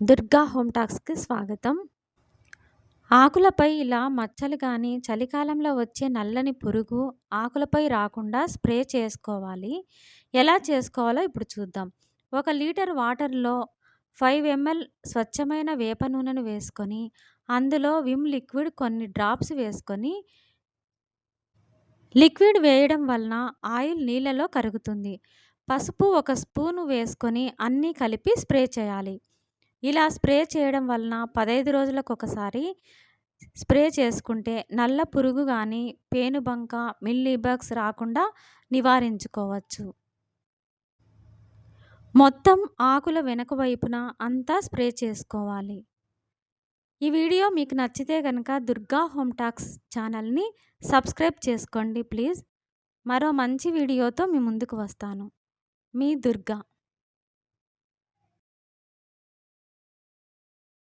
Durga home టాక్స్‌కి స్వాగతం. ఆకులపై ఇలా మచ్చలు కానీ చలికాలంలో వచ్చే నల్లని పురుగు ఆకులపై రాకుండా స్ప్రే చేసుకోవాలి. ఎలా చేసుకోవాలో ఇప్పుడు చూద్దాం. ఒక లీటర్ వాటర్‌లో ఫైవ్ ఎంఎల్ స్వచ్ఛమైన వేప నూనెను వేసుకొని, అందులో విమ్ లిక్విడ్ కొన్ని డ్రాప్స్ వేసుకొని లిక్విడ్ వేయడం వలన ఆయిల్ నీళ్ళలో కరుగుతుంది. పసుపు ఒక స్పూను వేసుకొని అన్నీ కలిపి స్ప్రే చేయాలి. ఇలా స్ప్రే చేయడం వలన 15 రోజులకొకసారి స్ప్రే చేసుకుంటే నల్ల పురుగు కానీ పేనుబంక, మిల్లీబగ్స్ రాకుండా నివారించుకోవచ్చు. మొత్తం ఆకుల వెనుక వైపున అంతా స్ప్రే చేసుకోవాలి. ఈ వీడియో మీకు నచ్చితే కనుక దుర్గా హోమ్ టాక్స్ ఛానల్‌ని సబ్స్క్రైబ్ చేసుకోండి ప్లీజ్. మరో మంచి వీడియోతో మీ ముందుకు వస్తాను. మీ దుర్గా.